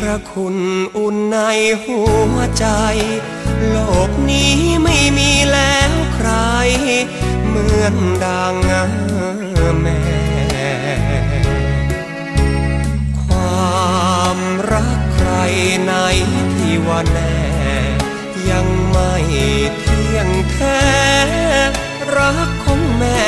พระคุณอุ่นในหัวใจ โลกนี้ไม่มีแล้วใคร เหมือนดังแม่ ความรักใครในที่ว่าแน่ ยังไม่เที่ยงแท้รักของแม่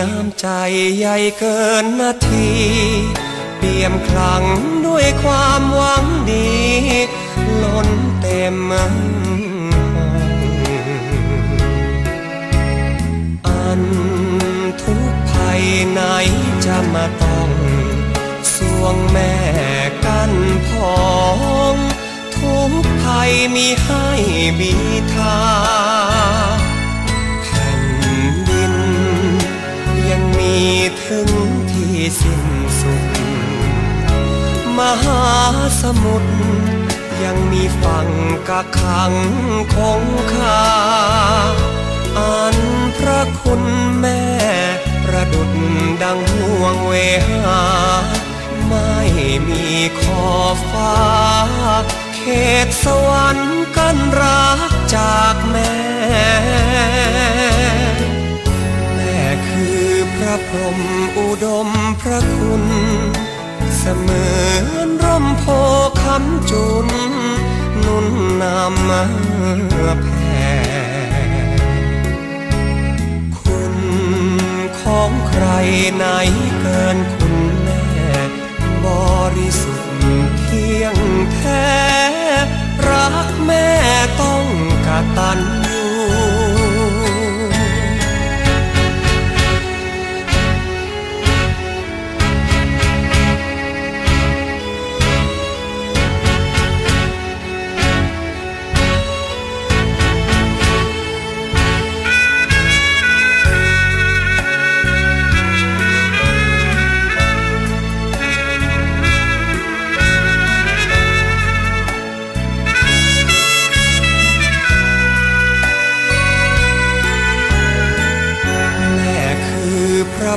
น้ำใจใหญ่เกินนาที เปี่ยมคลังด้วยความหวังดี ล้นเต็มห้องอันทุกภัยไหนจะมาต้องสวงแม่กันพอง ทุกภัยมีให้บีทา มหาสมุทรยังมีฝั่งกักขังคงคาอันพระคุณแม่ประดุดดังห่วงเวหา ไม่มีขอบฟ้า เขตสวรรค์กันรักจากแม่ แม่คือพระพรหมอุดมพระคุณ มือนร่มโพคำจุนนุนนำมาแผ่คุณของใครไหนเกินคุณแม่บริสุทธิ์เที่ยงแท้ รักแม่ต้องกตัญญู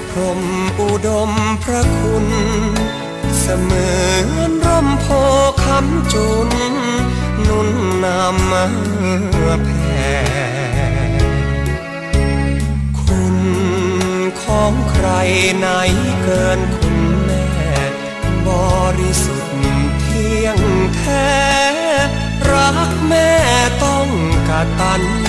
พรหมอุดมพระคุณ เสมือนร่มโพคำจุน นุนนำมาแผ่คุณของใครไหนเกินคุณแม่ บริสุทธิ์เที่ยงแท้ รักแม่ต้องกตัญ